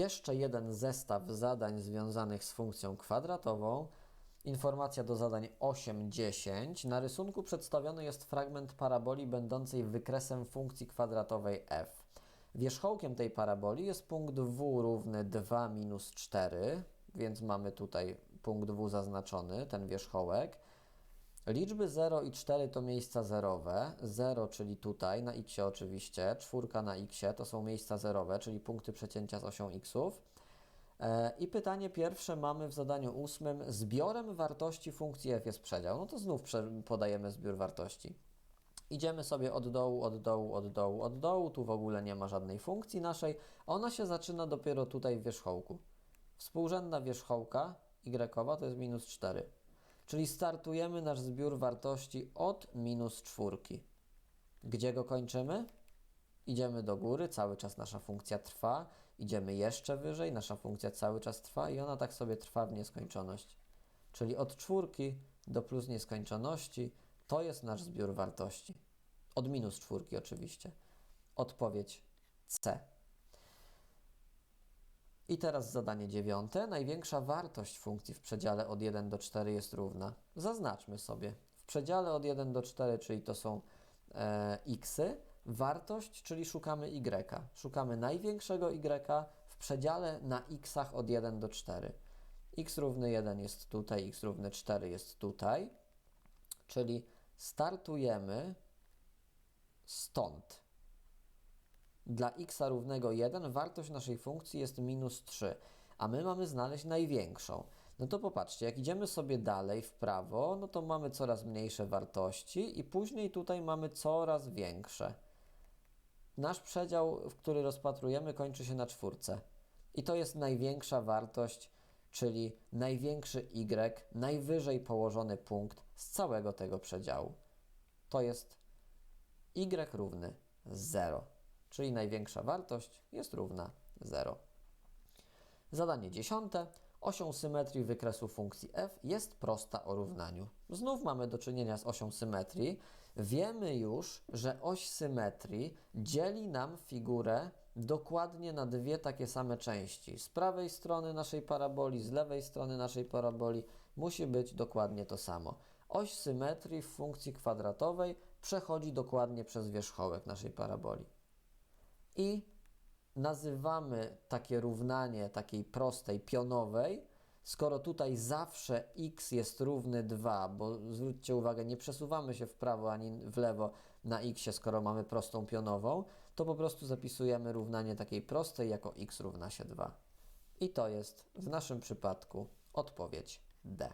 jeszcze jeden zestaw zadań związanych z funkcją kwadratową. Informacja do zadań 8-10. Na rysunku przedstawiony jest fragment paraboli będącej wykresem funkcji kwadratowej f. Wierzchołkiem tej paraboli jest punkt w równy 2 minus 4, więc mamy tutaj punkt w zaznaczony, ten wierzchołek. Liczby 0 i 4 to miejsca zerowe. 0, czyli tutaj na x oczywiście, czwórka na x to są miejsca zerowe, czyli punkty przecięcia z osią xów. E, I pytanie pierwsze mamy w zadaniu ósmym. Zbiorem wartości funkcji f jest przedział. No to znów podajemy zbiór wartości. Idziemy sobie od dołu, od dołu, od dołu, od dołu. Tu w ogóle nie ma żadnej funkcji naszej. Ona się zaczyna dopiero tutaj w wierzchołku. Współrzędna wierzchołka y to jest minus 4. Czyli startujemy nasz zbiór wartości od minus czwórki. Gdzie go kończymy? Idziemy do góry, cały czas nasza funkcja trwa. Idziemy jeszcze wyżej, nasza funkcja cały czas trwa i ona tak sobie trwa w nieskończoność. Czyli od czwórki do plus nieskończoności to jest nasz zbiór wartości. Od minus czwórki oczywiście. Odpowiedź C. I teraz zadanie dziewiąte. Największa wartość funkcji w przedziale od 1 do 4 jest równa. Zaznaczmy sobie. W przedziale od 1 do 4, czyli to są e, xy, wartość, czyli szukamy y. Szukamy największego y w przedziale na xach od 1 do 4. x równy 1 jest tutaj, x równy 4 jest tutaj. Czyli startujemy stąd. Dla x równego 1 wartość naszej funkcji jest minus 3, a my mamy znaleźć największą. No to popatrzcie, jak idziemy sobie dalej w prawo, no to mamy coraz mniejsze wartości i później tutaj mamy coraz większe. Nasz przedział, w który rozpatrujemy, kończy się na czwórce. I to jest największa wartość, czyli największy y, najwyżej położony punkt z całego tego przedziału. To jest y równy 0 czyli największa wartość jest równa 0. Zadanie dziesiąte. Osią symetrii wykresu funkcji f jest prosta o równaniu. Znów mamy do czynienia z osią symetrii. Wiemy już, że oś symetrii dzieli nam figurę dokładnie na dwie takie same części. Z prawej strony naszej paraboli, z lewej strony naszej paraboli musi być dokładnie to samo. Oś symetrii w funkcji kwadratowej przechodzi dokładnie przez wierzchołek naszej paraboli i nazywamy takie równanie takiej prostej, pionowej, skoro tutaj zawsze x jest równy 2, bo zwróćcie uwagę, nie przesuwamy się w prawo ani w lewo na x, skoro mamy prostą pionową, to po prostu zapisujemy równanie takiej prostej jako x równa się 2. I to jest w naszym przypadku odpowiedź D.